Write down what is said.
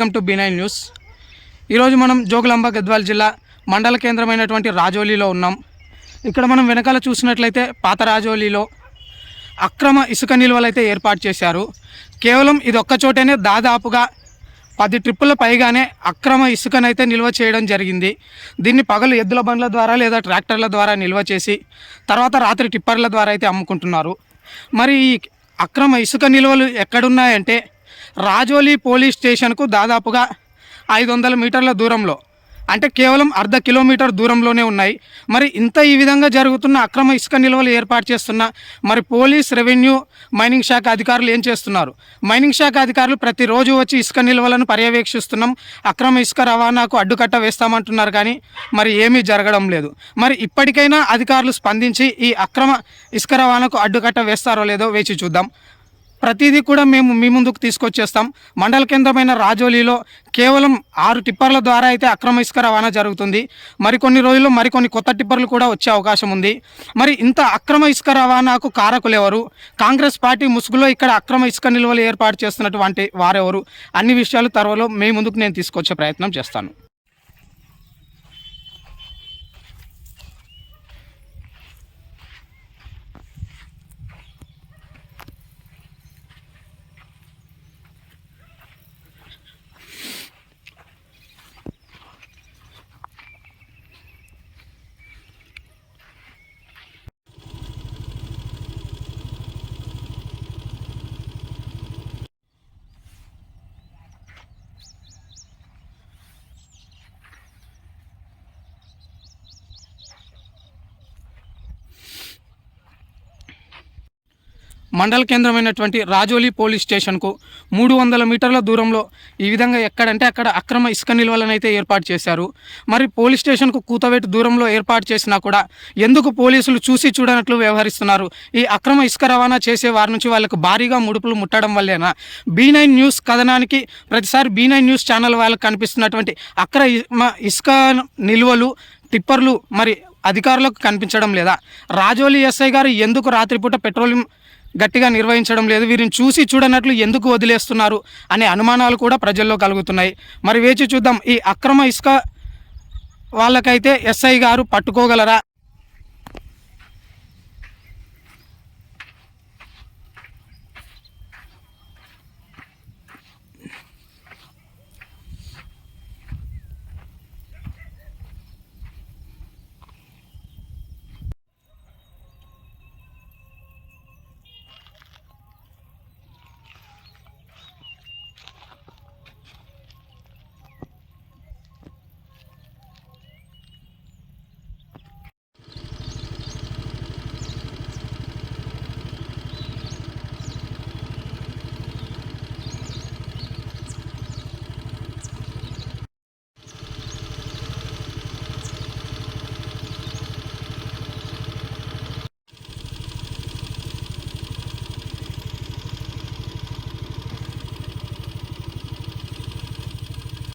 Welcome to B9 news. ఈరోజు మనం జోగులాంబ గద్వాల జిల్లా మండల కేంద్రమైనటువంటి రాజోలీలో ఉన్నాం. ఇక్కడ మనం వెనకాల చూసినట్లయితే పాత రాజోలీలో అక్రమ ఇసుక నిల్వలు అయితే ఏర్పాటు చేశారు. కేవలం ఇది ఒక్క చోటనే దాదాపుగా పది ట్రిప్పుల పైగానే అక్రమ ఇసుకనైతే నిల్వ చేయడం జరిగింది. దీన్ని పగలు ఎద్దుల బండ్ల ద్వారా లేదా ట్రాక్టర్ల ద్వారా నిల్వ చేసి తర్వాత రాత్రి టిప్పర్ల ద్వారా అయితే అమ్ముకుంటున్నారు. మరి ఈ అక్రమ ఇసుక నిల్వలు ఎక్కడున్నాయంటే రాజోలి పోలీస్ స్టేషన్కు దాదాపుగా ఐదు వందల మీటర్ల దూరంలో అంటే కేవలం అర్ధ కిలోమీటర్ దూరంలోనే ఉన్నాయి. మరి ఇంత ఈ విధంగా జరుగుతున్న అక్రమ ఇసుక నిల్వలు ఏర్పాటు చేస్తున్న మరి పోలీస్ రెవెన్యూ మైనింగ్ శాఖ అధికారులు ఏం చేస్తున్నారు? మైనింగ్ శాఖ అధికారులు ప్రతిరోజు వచ్చి ఇసుక నిల్వలను పర్యవేక్షిస్తున్నాం అక్రమ ఇసుక రవాణాకు అడ్డుకట్ట వేస్తామంటున్నారు కానీ మరి ఏమీ జరగడం లేదు. మరి ఇప్పటికైనా అధికారులు స్పందించి ఈ అక్రమ ఇసుక రవాణాకు అడ్డుకట్ట వేస్తారో లేదో వేచి చూద్దాం. ప్రతిదీ కూడా మేము మీ ముందుకు తీసుకొచ్చేస్తాం. మండల కేంద్రమైన రాజోలీలో కేవలం ఆరు టిప్పర్ల ద్వారా అయితే అక్రమ ఇసుక రవాణా జరుగుతుంది. మరికొన్ని రోజుల్లో మరికొన్ని కొత్త టిప్పర్లు కూడా వచ్చే అవకాశం ఉంది. మరి ఇంత అక్రమ ఇసుక రవాణాకు కారకులు ఎవరు? కాంగ్రెస్ పార్టీ ముసుగులో ఇక్కడ అక్రమ ఇసుక నిల్వలు ఏర్పాటు చేస్తున్నటువంటి వారెవరు? అన్ని విషయాలు త్వరలో మీ ముందుకు నేను తీసుకొచ్చే ప్రయత్నం చేస్తాను. మండల కేంద్రమైనటువంటి రాజోలి పోలీస్ స్టేషన్కు మూడు వందల మీటర్ల దూరంలో ఈ విధంగా ఎక్కడంటే అక్కడ అక్రమ ఇసుక నిల్వలను అయితే ఏర్పాటు చేశారు. మరి పోలీస్ స్టేషన్కు కూతవేటు దూరంలో ఏర్పాటు చేసినా కూడా ఎందుకు పోలీసులు చూసి చూడనట్లు వ్యవహరిస్తున్నారు? ఈ అక్రమ ఇసుక రవాణా చేసే వారి నుంచి వాళ్ళకు భారీగా ముడుపులు ముట్టడం వల్లేనా? బీ నైన్ న్యూస్ కథనానికి ప్రతిసారి బీ నైన్ న్యూస్ ఛానల్ వాళ్ళకు కనిపిస్తున్నటువంటి అక్రమ ఇసుక నిల్వలు టిప్పర్లు మరి అధికారులకు కనిపించడం లేదా? రాజోలి ఎస్ఐ గారు ఎందుకు రాత్రిపూట పెట్రోలియం గట్టిగా నిర్వహించడం లేదు. వీరిని చూసి చూడనట్లు ఎందుకు వదిలేస్తున్నారు అనే అనుమానాలు కూడా ప్రజల్లో కలుగుతున్నాయి. మరి వేచి చూద్దాం. ఈ అక్రమ ఇసుక వాళ్ళకైతే ఎస్ఐ గారు పట్టుకోగలరా?